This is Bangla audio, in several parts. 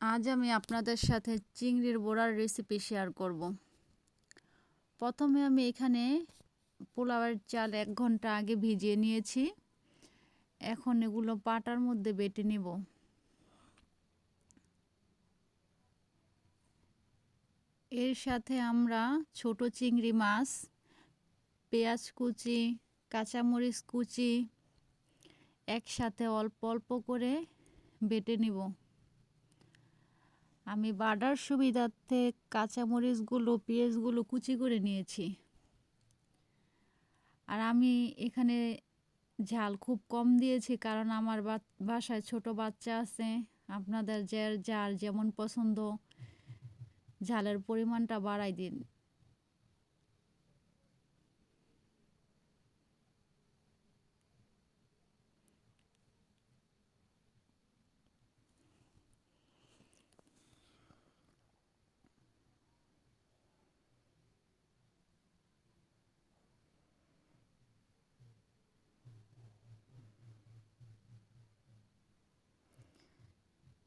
আজ আমি আপনাদের সাথে চিংড়ির বড়ার রেসিপি শেয়ার করব। প্রথমে আমি এখানে পোলাওয়ের চাল এক ঘণ্টা আগে ভিজিয়ে নিয়েছি। এখন এগুলো পাটার মধ্যে বেটে নেব। এর সাথে আমরা ছোট চিংড়ি মাছ, পেঁয়াজ কুচি, কাঁচামরিচ কুচি একসাথে অল্প অল্প করে বেটে নিব। আমি বাডার সুবিধার্থে কাঁচামরিচগুলো, পেঁয়াজগুলো কুচি করে নিয়েছি। আর আমি এখানে ঝাল খুব কম দিয়েছি কারণ আমার বাসায় ছোট বাচ্চা আছে। আপনাদের যার যার যেমন পছন্দ, ঝালের পরিমাণটা বাড়াই দিন।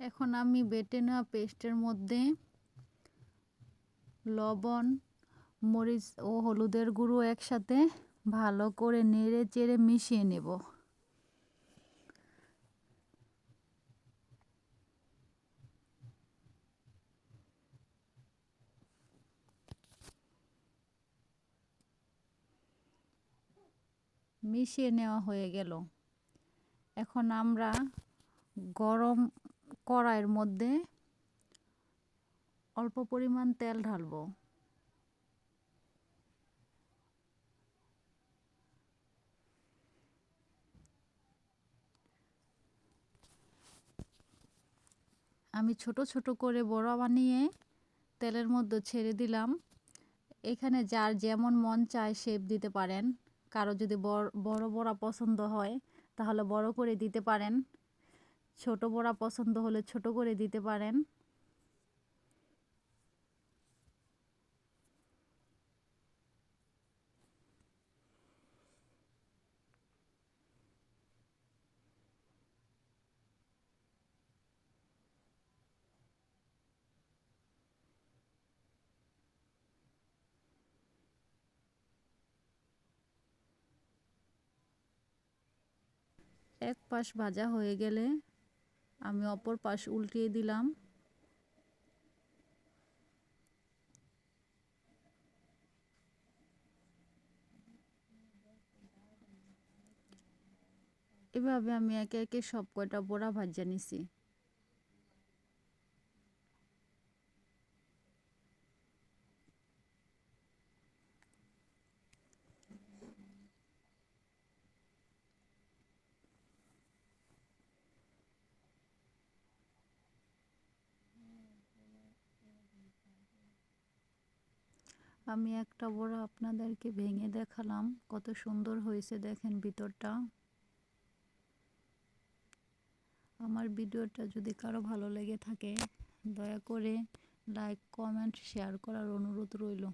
এখন আমি বেটে নেওয়া পেস্টের মধ্যে লবণ, মরিচ ও হলুদের গুঁড়ো একসাথে ভালো করে নেড়ে চেড়ে মিশিয়ে নেব। মিশিয়ে নেওয়া হয়ে গেল। এখন আমরা গরম কড়াইয়ের মধ্যে অল্প পরিমাণ তেল ঢালবো। আমি ছোট ছোট করে বড়া বানিয়ে তেলের মধ্যে ছেড়ে দিলাম। এখানে যার যেমন মন চায় শেপ দিতে পারেন। কারও যদি বড় বড়া পছন্দ হয়, তাহলে বড় করে দিতে পারেন। ছোট বড়া পছন্দ হলে ছোট করে দিতে পারেন। এক পাশ ভাজা হয়ে গেলে আমি অপর পাশ উল্টিয়ে দিলাম। এভাবে আমি একে একে সব কয়টা বড়া ভাজা নিছি। আমি একটা বড় আপনাদেরকে ভেঙে দেখালাম। কত সুন্দর হয়েছে দেখেন ভিতরটা। আমার ভিডিওটা যদি কারও ভালো লেগে থাকে, দয়া করে লাইক কমেন্ট শেয়ার করার অনুরোধ রইল।